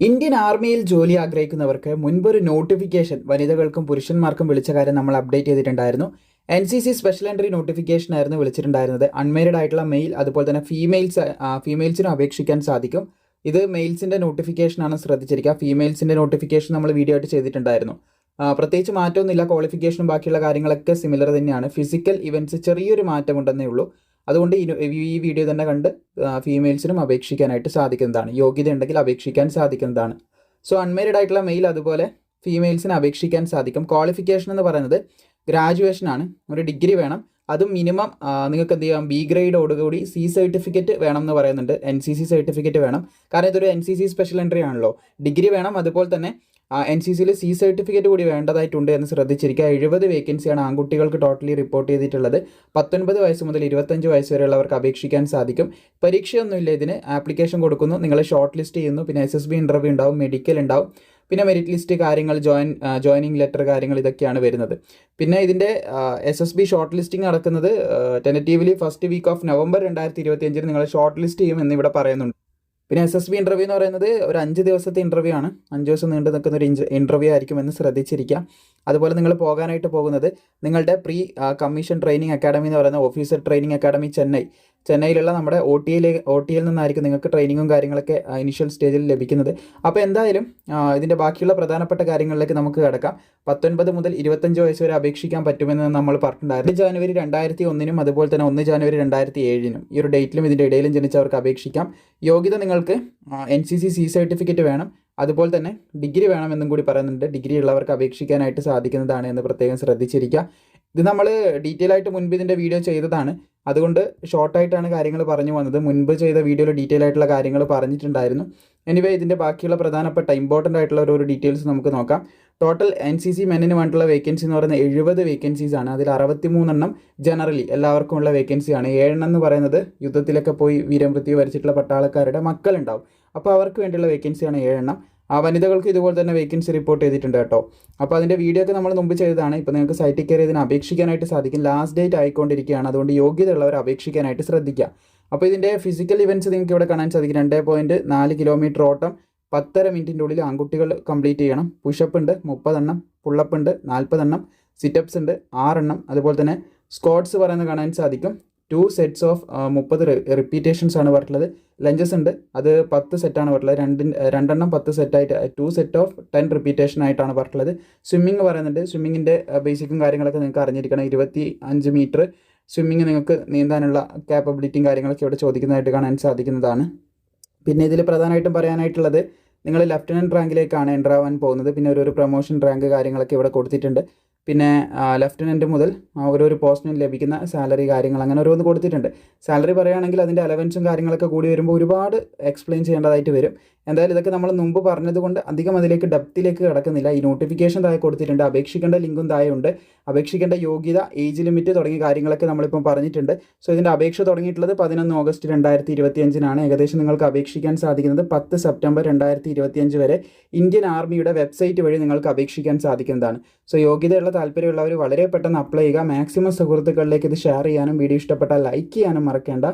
Indian ആർമിയിൽ ജോലി ആഗ്രഹിക്കുന്നവർക്ക് മുൻപൊരു നോട്ടിഫിക്കേഷൻ വനിതകൾക്കും പുരുഷന്മാർക്കും വിളിച്ച കാര്യം നമ്മൾ അപ്ഡേറ്റ് ചെയ്തിട്ടുണ്ടായിരുന്നു. N C C special entry notification ആയിരുന്നു വിളിച്ചിട്ടുണ്ടായിരുന്നത്. അൺമേരിഡ് ആയിട്ടുള്ള മെയിൽ അതുപോലെ തന്നെ ഫീമെയിൽസ് ഫീമെയിൽസിനും അപേക്ഷിക്കാൻ സാധിക്കും. ഇത് മെയിൽസിന്റെ നോട്ടിഫിക്കേഷനാണ് ശ്രദ്ധിച്ചിരിക്കുക. ഫീമെയിൽസിന്റെ നോട്ടിഫിക്കേഷൻ നമ്മൾ വീഡിയോ ആയിട്ട് ചെയ്തിട്ടുണ്ടായിരുന്നു. പ്രത്യേകിച്ച് മാറ്റമൊന്നുമില്ല. ക്വാളിഫിക്കേഷനും ബാക്കിയുള്ള കാര്യങ്ങളൊക്കെ സിമിലർ തന്നെയാണ്. ഫിസിക്കൽ ഇവന്റ്സ് ചെറിയൊരു മാറ്റമുണ്ടെന്നേ ഉള്ളൂ. അതുകൊണ്ട് ഈ വീഡിയോ തന്നെ കണ്ട് ഫീമെയിൽസിനും അപേക്ഷിക്കാനായിട്ട് സാധിക്കുന്നതാണ്. യോഗ്യത ഉണ്ടെങ്കിൽ അപേക്ഷിക്കാൻ സാധിക്കുന്നതാണ്. സോ അൺമേരിഡ് ആയിട്ടുള്ള മെയിൽ അതുപോലെ ഫീമെയിൽസിന് അപേക്ഷിക്കാൻ സാധിക്കും. ക്വാളിഫിക്കേഷൻ എന്ന് പറയുന്നത് ഗ്രാജുവേഷൻ ആണ്. ഒരു ഡിഗ്രി വേണം. അതും മിനിമം നിങ്ങൾക്ക് എന്ത് ചെയ്യാം? ബി ഗ്രേഡോടുകൂടി സി സർട്ടിഫിക്കറ്റ് വേണം എന്ന് പറയുന്നുണ്ട്. എൻ സി സി സർട്ടിഫിക്കറ്റ് വേണം. കാരണം ഇതൊരു N C C special entry ആണല്ലോ. ഡിഗ്രി വേണം. അതുപോലെ തന്നെ എൻ സി സിയിൽ സി സർട്ടിഫിക്കറ്റ് കൂടി വേണ്ടതായിട്ടുണ്ട് എന്ന് ശ്രദ്ധിച്ചിരിക്കുക. എഴുപത് വേക്കൻസിയാണ് ആൺകുട്ടികൾക്ക് ടോട്ടലി റിപ്പോർട്ട് ചെയ്തിട്ടുള്ളത്. പത്തൊൻപത് വയസ്സ് മുതൽ ഇരുപത്തഞ്ച് വയസ്സ് വരെയുള്ളവർക്ക് അപേക്ഷിക്കാൻ സാധിക്കും. പരീക്ഷയൊന്നുമില്ല ഇതിന്. ആപ്ലിക്കേഷൻ കൊടുക്കുന്നു. നിങ്ങൾ ഷോർട്ട് ലിസ്റ്റ് ചെയ്യുന്നു. പിന്നെ എസ് എസ് ബി ഇന്റർവ്യൂ ഉണ്ടാവും. മെഡിക്കൽ ഉണ്ടാവും. പിന്നെ മെരിറ്റ് ലിസ്റ്റ് കാര്യങ്ങൾ ജോയിൻ ജോയിനിങ് ലെറ്റർ കാര്യങ്ങൾ ഇതൊക്കെയാണ് വരുന്നത്. പിന്നെ ഇതിന്റെ S S B short listing നടക്കുന്നത് tentatively first week of November രണ്ടായിരത്തി ഇരുപത്തി അഞ്ചിന് നിങ്ങൾ ഷോർട്ട് ലിസ്റ്റ് ചെയ്യും എന്നിവിടെ പറയുന്നുണ്ട്. പിന്നെ എസ് എസ് ബി ഇന്റർവ്യൂ എന്ന് പറയുന്നത് ഒരു അഞ്ച് ദിവസത്തെ ഇന്റർവ്യൂ ആണ്. അഞ്ച് ദിവസം നീണ്ടു നിൽക്കുന്ന ഒരു ഇന്റർവ്യൂ ആയിരിക്കും എന്ന് ശ്രദ്ധിച്ചിരിക്കാം. അതുപോലെ നിങ്ങൾ പോകാനായിട്ട് പോകുന്നത് നിങ്ങളുടെ പ്രീ കമ്മീഷൻ ട്രെയിനിങ് അക്കാഡമി എന്ന് പറയുന്ന ഓഫീസർ ട്രെയിനിങ് അക്കാഡമി ചെന്നൈ ചെന്നൈയിലുള്ള നമ്മുടെ ഒ ടി എയിലെ ഒ ടി എയിൽ നിന്നായിരിക്കും നിങ്ങൾക്ക് ട്രെയിനിങ്ങും കാര്യങ്ങളൊക്കെ ഇനിഷ്യൽ സ്റ്റേജിൽ ലഭിക്കുന്നത്. അപ്പോൾ എന്തായാലും ഇതിന്റെ ബാക്കിയുള്ള പ്രധാനപ്പെട്ട കാര്യങ്ങളിലേക്ക് നമുക്ക് കിടക്കാം. പത്തൊൻപത് മുതൽ ഇരുപത്തഞ്ച് വയസ്സ് വരെ അപേക്ഷിക്കാൻ പറ്റുമെന്ന് നമ്മൾ പറഞ്ഞിട്ടുണ്ടായിരുന്നു. ജാനുവരി രണ്ടായിരത്തി ഒന്നിനും അതുപോലെ തന്നെ ഒന്ന് ജാനുവരി രണ്ടായിരത്തി ഏഴിനും ഈ ഒരു ഡേറ്റിലും ഇതിന്റെ ഇടയിലും ജനിച്ചവർക്ക് അപേക്ഷിക്കാം. യോഗ്യത നിങ്ങൾക്ക് N C C C certificate വേണം. അതുപോലെ തന്നെ ഡിഗ്രി വേണമെന്നും കൂടി പറയുന്നുണ്ട്. ഡിഗ്രി ഉള്ളവർക്ക് അപേക്ഷിക്കാനായിട്ട് സാധിക്കുന്നതാണ് എന്ന് പ്രത്യേകം ശ്രദ്ധിച്ചിരിക്കുക. ഇത് നമ്മൾ ഡീറ്റെയിൽ ആയിട്ട് മുൻപ് ഇതിന്റെ വീഡിയോ ചെയ്തതാണ്. അതുകൊണ്ട് ഷോർട്ടായിട്ടാണ് കാര്യങ്ങൾ പറഞ്ഞു വന്നത്. മുൻപ് ചെയ്ത വീഡിയോയിൽ ഡീറ്റെയിൽ ആയിട്ടുള്ള കാര്യങ്ങൾ പറഞ്ഞിട്ടുണ്ടായിരുന്നു. എനിവേ ഇതിന്റെ ബാക്കിയുള്ള പ്രധാനപ്പെട്ട ഇമ്പോർട്ടന്റ് ആയിട്ടുള്ള ഒരു ഡീറ്റെയിൽസ് നമുക്ക് നോക്കാം. ടോട്ടൽ എൻ സി സി മെന്നിന് വേണ്ടിയുള്ള വേക്കൻസി എന്ന് പറയുന്നത് എഴുപത് വേക്കൻസീസ് ആണ്. അതിൽ അറുപത്തി മൂന്നെണ്ണം ജനറലി എല്ലാവർക്കും ഉള്ള വേക്കൻസിയാണ് ഏഴെണ്ണം എന്ന് പറയുന്നത് യുദ്ധത്തിലൊക്കെ പോയി വീരമൃത്യു വരിച്ചിട്ടുള്ള പട്ടാളക്കാരുടെ മക്കളുണ്ടാവും. അപ്പോൾ അവർക്ക് വേണ്ടിയുള്ള വേക്കൻസിയാണ് ഏഴെണ്ണം. ആ വനിതകൾക്ക് ഇതുപോലെ തന്നെ വേക്കൻസി റിപ്പോർട്ട് ചെയ്തിട്ടുണ്ട് കേട്ടോ. അപ്പോൾ അതിന്റെ വീഡിയോ ഒക്കെ നമ്മൾ മുമ്പ് ചെയ്തതാണ്. ഇപ്പോൾ നിങ്ങൾക്ക് സൈറ്റിൽ കയറി ഇതിന് അപേക്ഷിക്കാനായിട്ട് സാധിക്കും. ലാസ്റ്റ് ഡേറ്റ് ആയിക്കൊണ്ടിരിക്കുകയാണ്. അതുകൊണ്ട് യോഗ്യതയുള്ളവർ അപേക്ഷിക്കാനായിട്ട് ശ്രദ്ധിക്കുക. അപ്പോൾ ഇതിന്റെ ഫിസിക്കൽ ഇവന്റ്സ് നിങ്ങൾക്ക് ഇവിടെ കാണാൻ സാധിക്കും. രണ്ട് പോയിന്റ് നാല് കിലോമീറ്റർ ഓട്ടം പത്തര മിനിറ്റിന്റെ ഉള്ളിൽ ആൺകുട്ടികൾ കംപ്ലീറ്റ് ചെയ്യണം. പുഷപ്പ് ഉണ്ട് മുപ്പതെണ്ണം. പുള്ളപ്പ് ഉണ്ട് നാൽപ്പതെണ്ണം സിറ്റപ്സ് ഉണ്ട് ആറെണ്ണം. അതുപോലെ തന്നെ സ്ക്വാഡ്സ് പറയുന്നത് കാണാൻ സാധിക്കും. ടു സെറ്റ്സ് ഓഫ് മുപ്പത് റിപ്പീറ്റേഷൻസ് ആണ് പറഞ്ഞിട്ടുള്ളത്. ലഞ്ചസ് ഉണ്ട്. അത് പത്ത് സെറ്റാണ് പറഞ്ഞിട്ടുള്ളത്. രണ്ടിൻ രണ്ടെണ്ണം പത്ത് സെറ്റായിട്ട് two set of ten repetition ആയിട്ടാണ് പറഞ്ഞിട്ടുള്ളത്. സ്വിമ്മിങ് പറയുന്നുണ്ട്. സ്വിമ്മിങ്ങിന്റെ ബേസിക്കും കാര്യങ്ങളൊക്കെ നിങ്ങൾക്ക് അറിഞ്ഞിരിക്കണം. ഇരുപത്തി അഞ്ച് മീറ്റർ സ്വിമ്മിങ് നിങ്ങൾക്ക് നീന്താനുള്ള കാപ്പബിലിറ്റിയും കാര്യങ്ങളൊക്കെ ഇവിടെ ചോദിക്കുന്നതായിട്ട് കാണാൻ സാധിക്കുന്നതാണ്. പിന്നെ ഇതിൽ പ്രധാനമായിട്ടും പറയാനായിട്ടുള്ളത് നിങ്ങൾ ലെഫ്റ്റനന്റ് റാങ്കിലേക്കാണ് എന്റർ ആവാൻ പോകുന്നത്. പിന്നെ ഒരു ഒരു പ്രൊമോഷൻ റാങ്ക് കാര്യങ്ങളൊക്കെ ഇവിടെ കൊടുത്തിട്ടുണ്ട്. പിന്നെ ലെഫ്റ്റനന്റ് മുതൽ ഓരോരു പോസ്റ്റിനും ലഭിക്കുന്ന സാലറി കാര്യങ്ങൾ അങ്ങനെ ഓരോന്ന് കൊടുത്തിട്ടുണ്ട്. സാലറി പറയുകയാണെങ്കിൽ അതിന്റെ അലവൻസും കാര്യങ്ങളൊക്കെ കൂടി വരുമ്പോൾ ഒരുപാട് എക്സ്പ്ലെയിൻ ചെയ്യേണ്ടതായിട്ട് വരും. എന്തായാലും ഇതൊക്കെ നമ്മൾ മുമ്പ് പറഞ്ഞതുകൊണ്ട് അധികം അതിലേക്ക് ഡെപ്തിലേക്ക് കിടക്കുന്നില്ല. ഈ നോട്ടിഫിക്കേഷൻ താഴെ കൊടുത്തിട്ടുണ്ട്. അപേക്ഷിക്കേണ്ട ലിങ്കും താഴെ ഉണ്ട്. അപേക്ഷിക്കേണ്ട യോഗ്യത ഏജ് ലിമിറ്റ് തുടങ്ങിയ കാര്യങ്ങളൊക്കെ നമ്മളിപ്പം പറഞ്ഞിട്ടുണ്ട്. സോ ഇതിന്റെ അപേക്ഷ തുടങ്ങിയിട്ടുള്ളത് പതിനൊന്ന് ഓഗസ്റ്റ് രണ്ടായിരത്തി ഇരുപത്തി അഞ്ചിനാണ് ഏകദേശം നിങ്ങൾക്ക് അപേക്ഷിക്കാൻ സാധിക്കുന്നത് പത്ത് സെപ്റ്റംബർ രണ്ടായിരത്തി ഇരുപത്തി അഞ്ച് വരെ ഇന്ത്യൻ ആർമിയുടെ വെബ്സൈറ്റ് വഴി നിങ്ങൾക്ക് അപേക്ഷിക്കാൻ സാധിക്കുന്നതാണ്. സോ യോഗ്യതയുള്ള താല്പര്യമുള്ളവർ വളരെ പെട്ടെന്ന് അപ്ലൈ ചെയ്യുക. മാക്സിമം സുഹൃത്തുക്കളിലേക്ക് ഇത് ഷെയർ ചെയ്യാനും വീഡിയോ ഇഷ്ടപ്പെട്ടാൽ ലൈക്ക് ചെയ്യാനും മറക്കേണ്ട.